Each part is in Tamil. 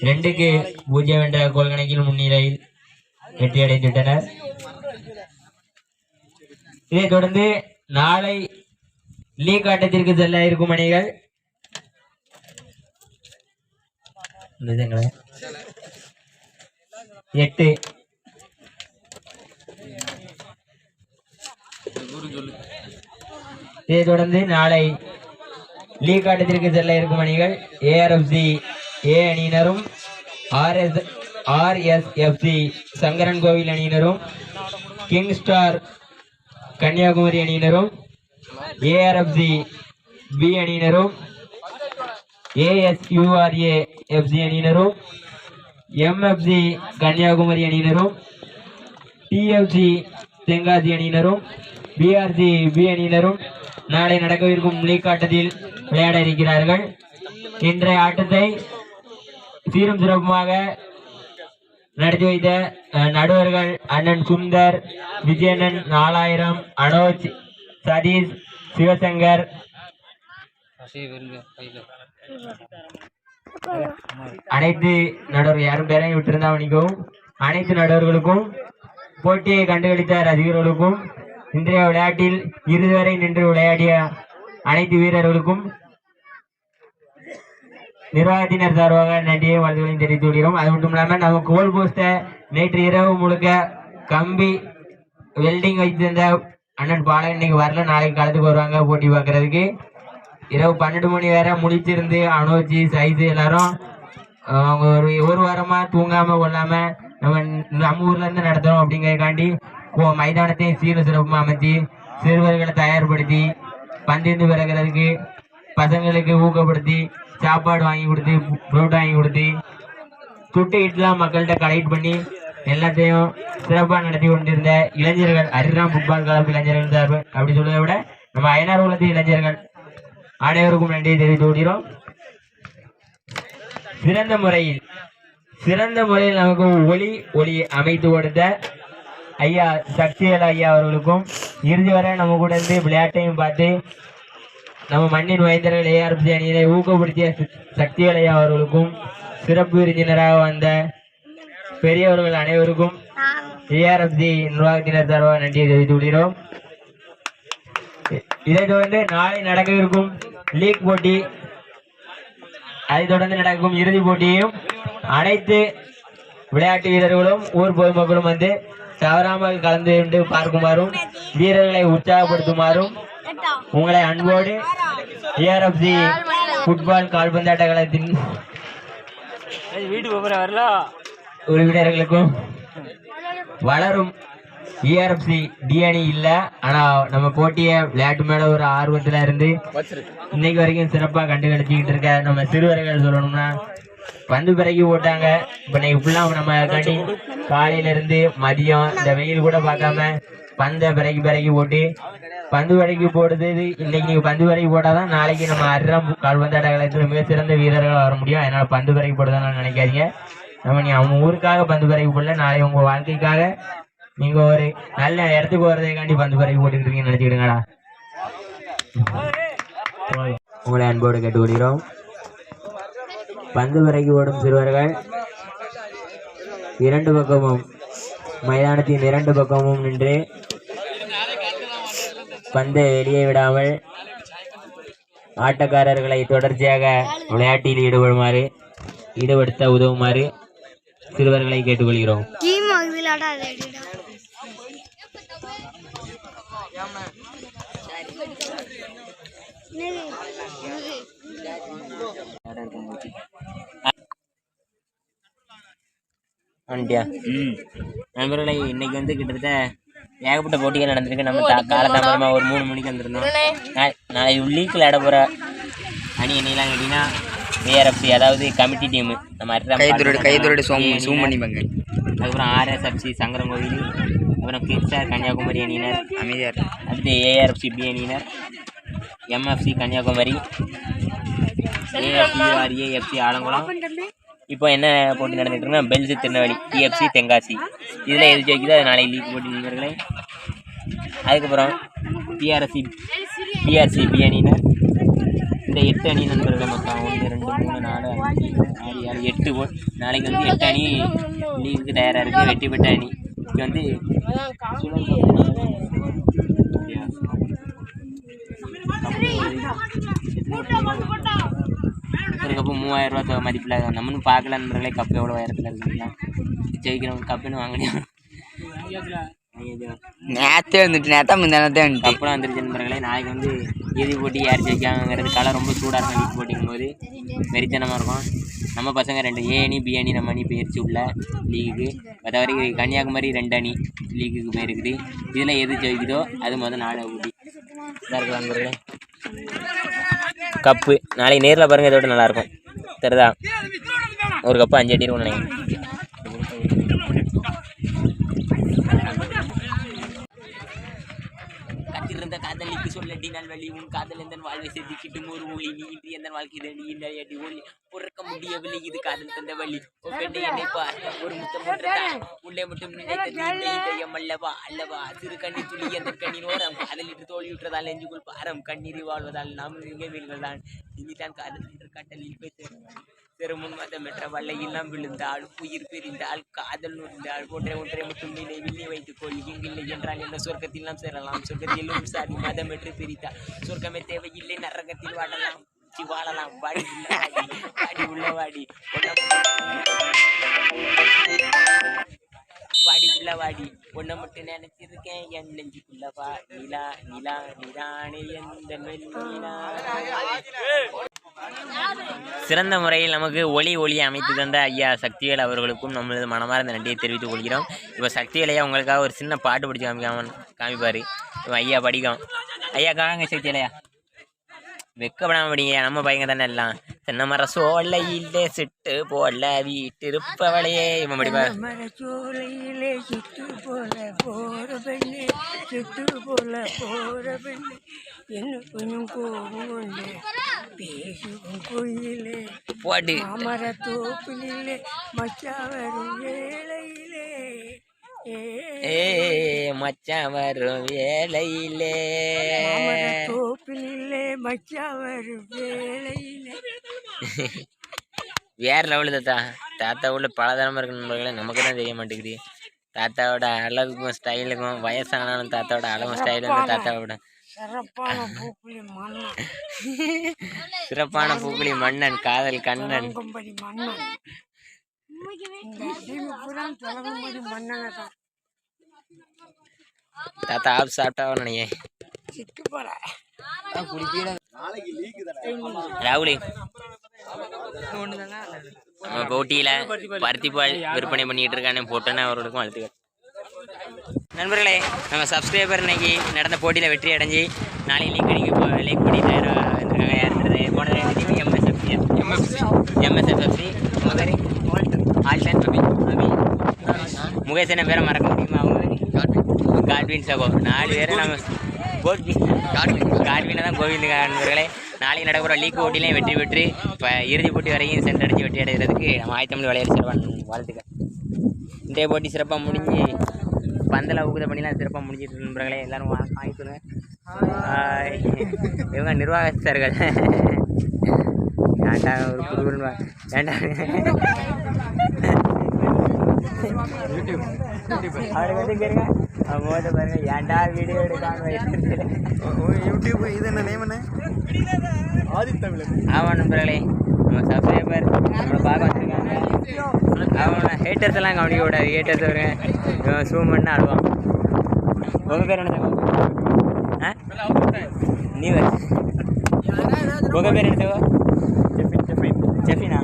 ரெண்டுக்கு பூஜ்ஜியம் என்ற கோல் கணக்கில் முன்னிலையில் வெற்றி அடைந்துவிட்டனர் இதைத் தொடர்ந்து நாளை லீக் ஆட்டத்திற்கு செல்ல இருக்கும் அணிகள். எட்டு. இதைத் தொடர்ந்து நாளை லீக் ஆட்டத்திற்கு செல்ல இருக்கும் அணிகள். ஏஆர்எஃப்சி ஏ அணியினரும் ஆர்எஸ் ஆர்எஸ்எஃப்சி சங்கரன் கோவில் அணியினரும் கிங் ஸ்டார் கன்னியாகுமரி அணியினரும் ஏஆர்எஃப்சி பி அணியினரும் ஏஎஸ்யூஆர்ஏ எஃப்சி அணியினரும் எம்எஃப்சி கன்னியாகுமரி அணியினரும் டிஎஃப்சி தென்காசி அணியினரும் பிஆர்சி பி அணியினரும் நாளை நடக்கவிருக்கும் லீக் ஆட்டத்தில் விளையாட இருக்கிறார்கள். இன்றைய ஆட்டத்தை சீரும் சிறப்புமாக நடத்தி வைத்த நடுவர்கள் அண்ணன் சுந்தர் விஜயனன் நாலாயிரம் அனோஜ் சதீஷ் சிவசங்கர். அனைத்து நடுவர் யாரும் பேரையும் விட்டிருந்தா மன்னிக்கவும். அனைத்து நடுவர்களுக்கும் போட்டியை கண்டுகளித்த ரசிகர்களுக்கும் இன்றைய விளையாட்டில் இருவரை நின்று விளையாடிய அனைத்து வீரர்களுக்கும் நிர்வாகத்தினர் சார்பாக நன்றியை வாழ்த்துக்களையும் தெரிவித்து விடுகிறோம் அது மட்டும் இல்லாமல் நம்ம கோல் போஸ்ட்டை நேற்று இரவு முழுக்க கம்பி வெல்டிங் வைத்திருந்த அண்ணன் பாலன் இன்னைக்கு வரல. நாளைக்கு காலத்துக்கு வருவாங்க போட்டி பார்க்கறதுக்கு. இரவு பன்னெண்டு மணி வேற முழிச்சிருந்து அனோச்சி சைஸு எல்லாரும் அவங்க ஒரு ஒரு வாரமா தூங்காம கொள்ளாம நம்ம நம்ம ஊர்ல இருந்து நடத்துறோம் அப்படிங்கறதுக்காண்டி கோ- மைதானத்தையும் சீர சிறப்புமா அமைச்சு சிறுவர்களை தயார்படுத்தி பந்திருந்து பிறகுறதுக்கு பசங்களுக்கு ஊக்கப்படுத்தி சாப்பாடு வாங்கி கொடுத்து புரோட்டா வாங்கி கொடுத்து துட்டு இட்லாம் மக்கள்கிட்ட கலெக்ட் பண்ணி எல்லாத்தையும் சிறப்பாக நடத்தி கொண்டிருந்த இளைஞர்கள் அரிராம் ஃபுட்பால் கிளப் இளைஞர்கள் சார்பு. அப்படி சொல்வதை விட நம்ம அயனார் குலத்து இளைஞர்கள் அனைவருக்கும் நன்றியை தெரிவித்து விடுகிறோம் சிறந்த முறையில் சிறந்த முறையில் நமக்கு ஒளி ஒளி அமைத்து கொடுத்த ஐயா சக்திவேல் ஐயா அவர்களுக்கும் இறுதி வரை நம்ம கூட இருந்து விளையாட்டையும் பார்த்து நம்ம மண்ணின் மைந்தர்கள் ஏஆர்பி அணியினை ஊக்கப்படுத்திய சி- அவர்களுக்கும் சிறப்பு விருந்தினராக வந்த பெரியவர்கள் அனைவருக்கும் ஏஆர்எஃப்சி நிர்வாகத்தினர் சார்பாக நன்றியை தெரிவித்துக் கொள்கிறோம். இதை தொடர்ந்து நாளை நடக்க இருக்கும் லீக் போட்டி அதை தொடர்ந்து நடக்கும் இறுதிப் போட்டியையும் அனைத்து விளையாட்டு வீரர்களும் ஊர் பொதுமக்களும் வந்து தவறாமல் கலந்து கொண்டு பார்க்குமாறும் வீரர்களை உற்சாகப்படுத்துமாறும் உங்களை அன்போடு ஏஆர்எஃப்சி ஃபுட்பால் கால்பந்தாட்ட கழகத்தின் வீட்டுக்கு உறுப்பினர்களுக்கும் வளரும் ஏஆர்எஃப்சி டி இல்லை ஆனால் நம்ம போட்டியை விளையாட்டு மேலே ஒரு ஆர்வத்தில் இருந்து இன்னைக்கு வரைக்கும் சிறப்பாக கண்டு கழிச்சிக்கிட்டு இருக்க நம்ம சிறுவர்கள் சொல்லணும்னா பந்து பிறகு போட்டாங்க இப்போ இன்னைக்கு இப்படிலாம் நம்ம காட்டி காலையிலேருந்து மதியம் இந்த வெயில் கூட பார்க்காம பந்தை பிறகு பிறகு போட்டு பந்து வரைக்கு போடுறது இன்னைக்கு நீங்க பந்து வரைக்கு போட்டாதான் நாளைக்கு நம்ம அறம் கால்பந்தாட்ட கழகத்தில் மிக சிறந்த வீரர்கள் வர முடியும். அதனால பந்து வரைக்கு போடுதான் நினைக்காதீங்க. நம்ம நீ அவங்க ஊருக்காக பந்து பறவை போடல நாளை உங்க வாழ்க்கைக்காக நீங்க ஒரு நல்ல இடத்துக்கு வர்றதுக்காண்டி பந்து பறவை போட்டுக்கிட்டு இருக்கீங்கன்னு நினைச்சுக்கிடுங்கடா. உங்களை அன்போடு கேட்டுக்கொள்கிறோம். பந்து வரைக்கு ஓடும் சிறுவர்கள் இரண்டு பக்கமும் மைதானத்தின் இரண்டு பக்கமும் நின்று பந்தை வெளியே விடாமல் ஆட்டக்காரர்களை தொடர்ச்சியாக விளையாட்டில் ஈடுபடுமாறு ஈடுபடுத்த உதவுமாறு சிறுவர்களை கேட்டுக்கொள்கிறோம். நண்பர்களை இன்னைக்கு வந்து கிட்டத்தட்ட ஏகப்பட்ட போட்டிகள் நடந்திருக்கு. நம்ம காலதாமதமாக ஒரு மூணு மணிக்கு வந்திருந்தோம். நா- நாளை லீக்கில் ஆட போகிற அணி என்னெல்லாம் கேட்டிங்கன்னா ஏஆர்எஃப்சி அதாவது கமிட்டி டீமு நம்ம கைதுரோடு கைதுரோடு சோம் அணியினர், சூமணி பங்கு அதுக்கப்புறம் ஆர்எஸ்எஃப்சி சங்கரங்கோவில் அப்புறம் கிங்ஸ்டார் கன்னியாகுமரி அணியினர். அமைதியாக இருக்கு அடுத்து ஏஆர்எஃப்சி பி அணியினர். MFC Kanyakumari. AFURA FC Alangulam. இப்போ என்ன போட்டி நடந்துட்டு இருக்குன்னா பெல்ஸ் திருநெல்வேலி டிஎஃப்சி தென்காசி. இதில் எது ஜெயிக்குதோ அது நாளை லீக் போட்டி நண்பர்களே அதுக்கப்புறம் பிஆர்எஸ்சி பிஆர்சி பி அணியினர் இந்த எட்டு அணி நண்பர்கள் மொத்தம் ஒன்று ரெண்டு மூணு நாலு அஞ்சு ஆறு எட்டு போ நாளைக்கு வந்து எட்டு அணி லீவுக்கு தயாராக இருக்குது வெற்றி பெற்ற அணி. இங்கே வந்து ஒரு கப்பு மூவாயிரம் ரூபா மதிப்பில் நம்மளும் பார்க்கல நண்பர்களே கப்பு எவ்வளோ உயரத்தில் இருக்குங்களா ஜெயிக்கிறவங்க கப்புன்னு வாங்கினோம் நேத்தே வந்துட்டு நேத்தா முந்தானத்தே வந்துட்டு. கப்பலாம் வந்துருச்சு நண்பர்களே நாளைக்கு வந்து இறுதி போட்டி யார் ஜெயிக்காங்கிறது களை ரொம்ப சூடாக இருக்கும் லீக் போட்டிங்கும் போது வெறித்தனமாக இருக்கும். நம்ம பசங்க ரெண்டு ஏ அணி பி அணி நம்ம அணி போயிருச்சு உள்ள லீகுக்கு மற்றவரை கன்னியாகுமரி ரெண்டு அணி லீகுக்கு போயிருக்குது. இதில் எது ஜெயிக்குதோ அது மொதல் நாளை ஊட்டி இதாக இருக்கலாம் நண்பர்களே. கப்பு. நாளைக்கு நேரில் பாருங்கள் இதோட நல்லாயிருக்கும் தெரியுதா? ஒரு கப்பு அஞ்சு அடி இருக்கும் நினைக்கிறேன். காதலிக்கு சொல்லடி நல்வழி உன் காதல் எந்த வாழ்வை செதுக்கிட்டும் ஒரு ஒளி நீ இன்றி எந்த வாழ்க்கை நீ இல்லை அடி ஒளி பொறுக்க முடியவில்லை இது காதல் தந்த வழி பெண்ணை என்னை பார். ஒரு முத்தம் ஒன்றுதான் உள்ளே மட்டும் நினைத்த இதயம் அல்லவா? அல்லவா? சிறு கண்ணி துளி அந்த கண்ணின் ஓரம். காதலிட்டு தோல்வியுற்றதால் நெஞ்சுக்குள் பாரம். கண்ணீரை வாழ்வதால் நாம் நிகழ்வுகள் தான் இனிதான் காதல் என்று கட்டலில் பேச பெருமுன் மதமற்ற வல்லையெல்லாம் விழுந்தால் உயிர் பிரிந்தால் காதல் நுழைந்தால் ஒன்றை ஒன்றை மட்டும் நினைவில் நீ வைத்துக் கொள் இங்கில்லை என்றால் என்ன சொர்க்கத்தில் நாம் சேரலாம்? சொர்க்கத்தில் சாதி மதம் என்று பிரித்தால் சொர்க்கமே தேவையில்லை நரகத்தில் வாழலாம் வாழலாம். வாடி வாடி வாடி உள்ள வாடி. வாடி உள்ள வாடி. மட்டும் நினைச்சிருக்கேன் என் நெஞ்சுக்குள்ளவா நிலா நிலா நிலானே எந்த சிறந்த முறையில் நமக்கு ஒளி ஒளி அமைத்து தந்த ஐயா சக்திவேல் அவர்களுக்கும் நம்மளது மனமார்ந்த நன்றியை தெரிவித்துக் கொள்கிறோம். இப்போ சக்திவேலையா உங்களுக்காக ஒரு சின்ன பாட்டு பிடிச்சி காமிக்காம காமிப்பார். இப்போ ஐயா படிக்கும். ஐயா காங்க சக்திவேலையா? வெக்கப்படாம படிங்க. நம்ம பையங்க தானே எல்லாம். தென்னை மர சோலையிலே சிட்டு போல வீட்டிருப்பவளையே. இவன் படிப்பா மரச்சோலையிலே சிட்டு போல போற பெண்ணு சிட்டு போல போற பெண்ணு. என்ன கொஞ்சம் கோபம் உண்டு பேசும் கோயிலே போட்டு மாமர தோப்பிலே மச்சா வரும் வேளையிலே ஏ ஏ மச்சான் வரும் வேலையிலே தோப்பிலே மச்சா வரும் வேற லெவலு தாத்தா. தாத்தா உள்ள பலதரமாக இருக்கு நண்பர்களே நமக்கு தான் தெரிய மாட்டேங்குது. தாத்தாவோட அழகுக்கும் ஸ்டைலுக்கும் வயசானாலும் தாத்தாவோட அழகும் ஸ்டைலும் தாத்தாவோட சிறப்பான பூக்குழி மன்னன். காதல் கண்ணன். தாத்தா ஆப் சாப்பிட்டாவும் நினைக்கிறேன் சிட்டு போல ராகுலி. நம்ம போட்டியில் பருத்திப்பால் விற்பனை பண்ணிட்டு இருக்கானே போட்டோன்னே அவர்களுக்கும் வாழ்த்துக்கள். நண்பர்களே நம்ம சப்ஸ்கிரைபர் இன்னைக்கு நடந்த போட்டியில் வெற்றி அடைஞ்சு நாளைக்கு லீக் அடிக்க போ லீக் பண்ணிட்டு தயாராக இருந்திருக்காங்க யாருன்றது போன எம்எஸ்எஃப்சி எம்எஸ்எஃப்சி எம்எஸ்எஃப்சி உங்கள் பேர்? ஆல்டன் அபி. அபி. முகேஷ் பேரை மறக்க முடியுமா? அவங்க காட்வின் சகோ நாலு பேரை நம்ம கோட்வின் காட்வினை தான் கோவிந்த் நண்பர்களே. நாளைக்கு நடக்கிற லீக் போட்டிலையும் வெற்றி பெற்று இப்போ இறுதிப் போட்டி வரையும் சென்றடைஞ்சு வெற்றி அடைகிறதுக்கு நம்ம ஆயத்தமிழ் விளையாட்டு சிறப்பான வாழ்த்துக்கள். இன்றைய போட்டி சிறப்பாக முடிஞ்சு பந்தல ஊக்குத பண்ணிலாம் சிறப்பாக முடிஞ்சிட்டு நண்பர்களே எல்லாரும் வா- வாங்கிக்கோங்க இவங்க நிர்வாகஸ்தர்கள். ஏன்டா ஒரு குருகுருன்னு ஏன்டா அவனுக்கு வந்து கேளுங்க. அவன் முகத்தை பாருங்க ஏன்டா வீடியோ எடுக்காம யூடியூப் இது என்ன நேம் என்ன? ஆதித்தமிழன் ஆமாம் நண்பர்களே நம்ம சப்ஸ்கிரைபர் நம்மளை பார்க்க வந்திருக்காங்க. அவனோட ஹேட்டர்ஸ் எல்லாம் கவனிக்க கூடாது ஹேட்டர்ஸ் வருங்க இவன் ஜூம் பண்ண அழுவான். உங்கள் பேர் என்ன தங்கம்? ஆ? நீ வர உங்கள் பேர் என்ன தங்கம்? ஜெஃபினா?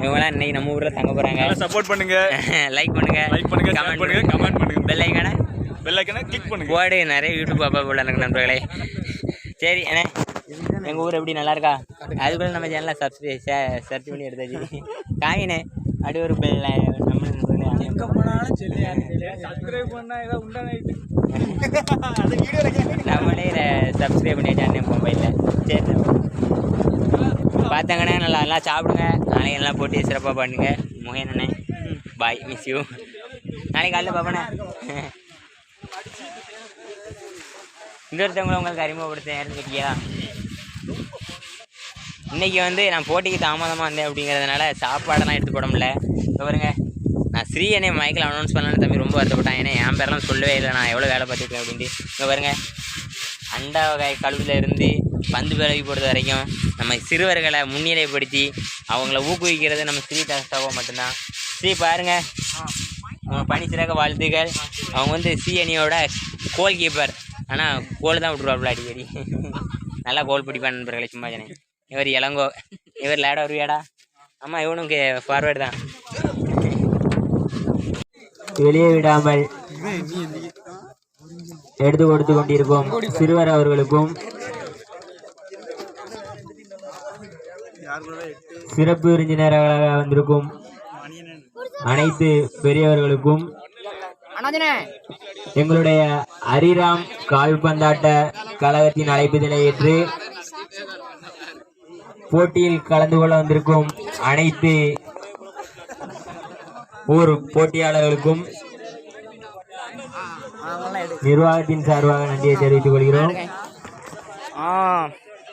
இவங்களாம் இன்னைக்கு நம்ம ஊரில் தங்க போகிறாங்க சப்போர்ட் பண்ணுங்க. லைக் பண்ணுங்க. லைக் பண்ணுங்க ஷேர் பண்ணுங்க கமெண்ட் பண்ணுங்க. பெல் ஐக்கான பெல் ஐக்கனை கிளிக் பண்ணுங்க. போடு நிறைய யூடியூப் அப்பா போல எனக்கு நண்பர்களே. சரி அண்ணே எங்கள் ஊர் எப்படி? நல்லா இருக்கா? அதுக்குள்ள நம்ம சேனலில் சப்ஸ்கிரைப் சர்ச் பண்ணி எடுத்தாச்சு. காயினே அப்படி ஒரு பெல் நம்ம எங்க போனாலும் சொல்லி சப்ஸ்கிரைப் பண்ணா ஏதாவது உண்டான நம்மளே சப்ஸ்கிரைப் பண்ணியாச்சு அண்ணன் மொபைலில் சரி பார்த்தாங்கண்ணே நல்லா நல்லா சாப்பிடுங்க. நாளைக்கு நல்லா போட்டு சிறப்பாக பண்ணுங்க. முகேன் அண்ணே பாய் மிஸ் யூ நாளைக்கு காலையில் பார்ப்பண்ணே இன்னொருத்தவங்களை உங்களுக்கு அறிமுகப்படுத்த யாருன்னு கேட்டீங்களா இன்னைக்கு வந்து நான் போட்டிக்கு தாமதமாக வந்தேன் அப்படிங்கிறதுனால சாப்பாடெல்லாம் எடுத்து போட முடியல. இப்போ பாருங்க. நான் ஸ்ரீ என்னை மைக்கில் அனௌன்ஸ் பண்ணலன்னு தம்பி ரொம்ப வருத்தப்பட்டான். ஏன்னா என் பேரெல்லாம் சொல்லவே இல்லை. நான் எவ்வளோ வேலை பார்த்துருக்கேன் அப்படின்ட்டு. இங்கே பாருங்க. அண்டா வகை கழுவில் இருந்து பந்து விலகி போடுறது வரைக்கும் நம்ம சிறுவர்களை முன்னிலைப்படுத்தி அவங்கள ஊக்குவிக்கிறது நம்ம ஸ்ரீ தஸ்தாவோ மட்டும்தான். ஸ்ரீ பாருங்கள் பணி சிறக்க வாழ்த்துக்கள் அவங்க வந்து சி அணியோட கோல் கீப்பர் ஆனால் கோல் தான் விட்ருவாப்புல அடிக்கடி. நல்லா கோல் பிடிப்பான் நண்பர்களே சும்மா ஜனே இவர் இளங்கோ. இவர் லேட வருவியாடா ஆமாம் இவனுக்கு ஃபார்வேர்டு தான். வெளியே விடாமல் எடுத்து கொடுத்து கொண்டிருப்போம் சிறுவர் அவர்களுக்கும். சிறப்பு விருந்தினராக வந்திருக்கும். அனைத்து பெரியவர்களுக்கும் எங்களுடைய ஹரிராம் கால்பந்தாட்ட கழகத்தின் அழைப்புதலை ஏற்று போட்டியில் கலந்து கொள்ள வந்திருக்கும் அனைத்து ஊர் போட்டியாளர்களுக்கும் நிர்வாகத்தின் சார்பாக நன்றியை தெரிவித்துக் கொள்கிறோம்.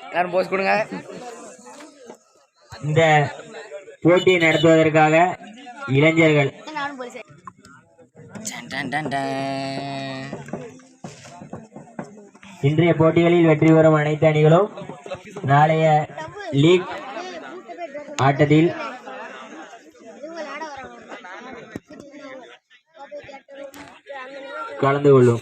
எல்லாரும் போஸ் கொடுங்க. இந்த போட்டியை நடத்துவதற்காக இளைஞர்கள். இன்றைய போட்டிகளில் வெற்றி பெறும் அனைத்து அணிகளும் நாளைய லீக் ஆட்டத்தில் கலந்து கொள்ளும்.